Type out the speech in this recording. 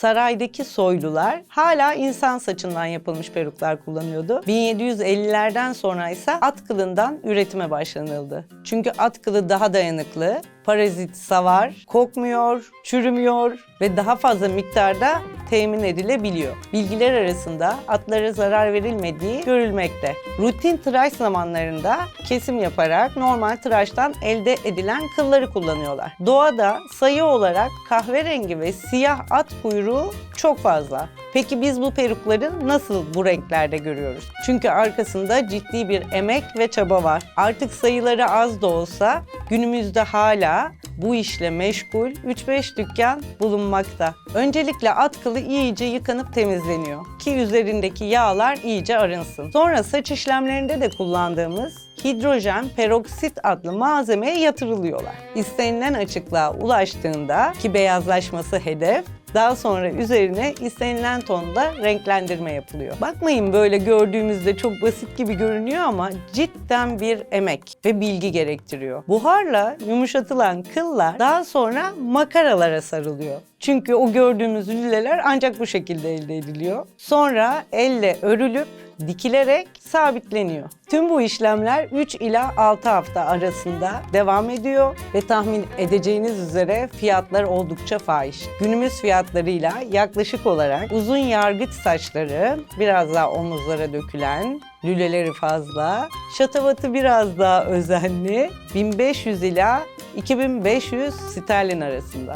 saraydaki soylular hala insan saçından yapılmış peruklar kullanıyordu. 1750'lerden sonra ise at kılından üretime başlanıldı. Çünkü at kılı daha dayanıklı, parazit savar, kokmuyor, çürümüyor ve daha fazla miktarda temin edilebiliyor. Bilgiler arasında atlara zarar verilmediği görülmekte. Rutin tıraş zamanlarında kesim yaparak normal tıraştan elde edilen kılları kullanıyorlar. Doğada sayı olarak kahverengi ve siyah at kuyruğu çok fazla. Peki biz bu perukları nasıl bu renklerde görüyoruz? Çünkü arkasında ciddi bir emek ve çaba var. Artık sayıları az da olsa günümüzde hala bu işle meşgul 3-5 dükkan bulunmakta. Öncelikle at kılı iyice yıkanıp temizleniyor ki üzerindeki yağlar iyice arınsın. Sonra saç işlemlerinde de kullandığımız hidrojen peroksit adlı malzemeye yatırılıyorlar. İstenilen açıklığa ulaştığında ki beyazlaşması hedef, daha sonra üzerine istenilen tonda renklendirme yapılıyor. Bakmayın böyle gördüğümüzde çok basit gibi görünüyor ama cidden bir emek ve bilgi gerektiriyor. Buharla yumuşatılan kıllar daha sonra makaralara sarılıyor. Çünkü o gördüğümüz lüleler ancak bu şekilde elde ediliyor. Sonra elle örülüp dikilerek sabitleniyor. Tüm bu işlemler 3 ila 6 hafta arasında devam ediyor ve tahmin edeceğiniz üzere fiyatlar oldukça fahiş. Günümüz fiyatlarıyla yaklaşık olarak uzun yargıç saçları biraz daha omuzlara dökülen, lüleleri fazla, şatavatı biraz daha özenli 1500 ila 2500 sterlin arasında.